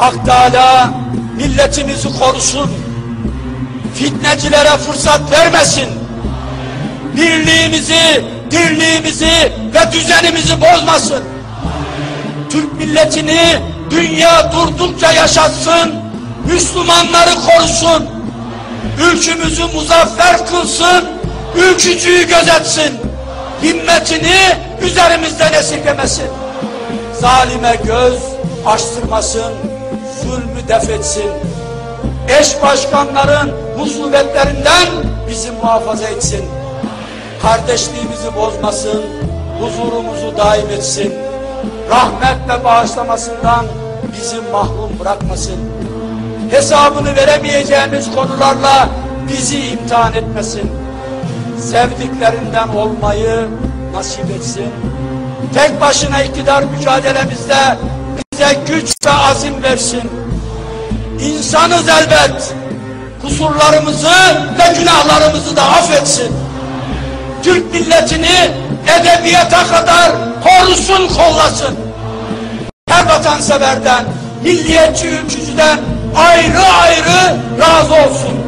Hak Teala milletimizi korusun. Fitnecilere fırsat vermesin. Birliğimizi, dirliğimizi ve düzenimizi bozmasın. Türk milletini dünya durdukça yaşatsın. Müslümanları korusun. Ülkümüzü muzaffer kılsın. Ülkücüyü gözetsin. Himmetini üzerimizden esirgemesin. Zalime göz açtırmasın. Zulmü def etsin. Eş başkanların musibetlerinden bizi muhafaza etsin. Kardeşliğimizi bozmasın. Huzurumuzu daim etsin. Rahmet ve bağışlamasından bizi mahrum bırakmasın. Hesabını veremeyeceğimiz konularla bizi imtihan etmesin. Sevdiklerinden olmayı nasip etsin. Tek başına iktidar mücadelemizde bize güç ve azim versin. İnsanız elbet. Kusurlarımızı ve günahlarımızı da affetsin. Türk milletini edebiyata kadar korusun kollasın. Her vatanseverden, milliyetçi ülkücüden ayrı ayrı razı olsun.